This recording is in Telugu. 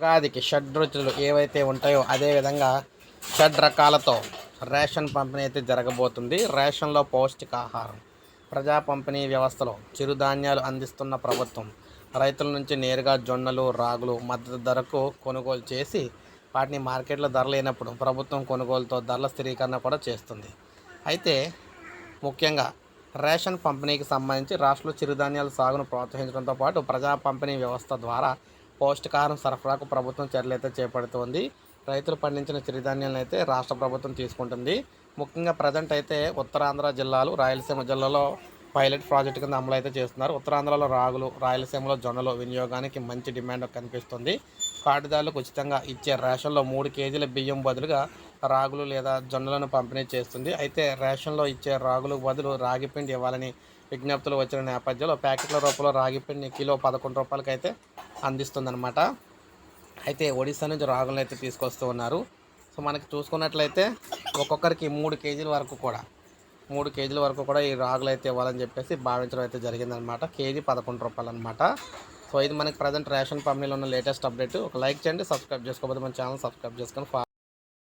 ఉగాదికి షడ్ రుచులు ఏవైతే ఉంటాయో అదేవిధంగా షడ్ రకాలతో రేషన్ పంపిణీ అయితే జరగబోతుంది. రేషన్లో పౌష్టికాహారం ప్రజా పంపిణీ వ్యవస్థలో చిరుధాన్యాలు అందిస్తున్న ప్రభుత్వం రైతుల నుంచి నేరుగా జొన్నలు రాగులు మద్దతు ధరకు కొనుగోలు చేసి వాటిని మార్కెట్లో ధర లేనప్పుడు ప్రభుత్వం కొనుగోలుతో ధరల స్థిరీకరణ కూడా చేస్తుంది. అయితే ముఖ్యంగా రేషన్ పంపిణీకి సంబంధించి రాష్ట్రంలో చిరుధాన్యాల సాగును ప్రోత్సహించడంతో పాటు ప్రజా పంపిణీ వ్యవస్థ ద్వారా పౌష్టికాహారం సరఫరాకు ప్రభుత్వం చర్యలు అయితే చేపడుతోంది. రైతులు పండించిన చిరుధాన్యాలను అయితే రాష్ట్ర ప్రభుత్వం తీసుకుంటుంది. ముఖ్యంగా ప్రజెంట్ అయితే ఉత్తరాంధ్ర జిల్లాలు రాయలసీమ జిల్లాలో పైలట్ ప్రాజెక్టు కింద అమలు అయితే చేస్తున్నారు. ఉత్తరాంధ్రలో రాగులు రాయలసీమలో జొన్నలు వినియోగానికి మంచి డిమాండ్ కనిపిస్తుంది. కార్డుదారులకు ఉచితంగా ఇచ్చే రేషన్లో మూడు కేజీల బియ్యం బదులుగా రాగులు లేదా జొన్నలను పంపిణీ చేస్తుంది. అయితే రేషన్లో ఇచ్చే రాగులు బదులు రాగిపిండి ఇవ్వాలని విజ్ఞప్తులు వచ్చిన నేపథ్యంలో ప్యాకెట్ల రూపంలో రాగి పిండిని కిలో పదకొండు రూపాయలకి అయితే అందిస్తుందన్నమాట. అయితే ఒడిశా నుంచి రాగులను అయితే తీసుకొస్తూ ఉన్నారు. సో మనకి చూసుకున్నట్లయితే ఒక్కొక్కరికి మూడు కేజీల వరకు కూడా మూడు కేజీల వరకు కూడా ఈ రాగులు అయితే ఇవ్వాలని చెప్పేసి భావించడం అయితే జరిగిందనమాట కేజీ పదకొండు రూపాయలు అనమాట సో ఇది మనకి ప్రజెంట్ రేషన్ పంపిణీలో ఉన్న లేటెస్ట్ అప్డేట్. ఒక లైక్ చేయండి సబ్స్క్రైబ్ చేసుకోకపోతే మన ఛానల్ సబ్స్క్రైబ్ చేసుకొని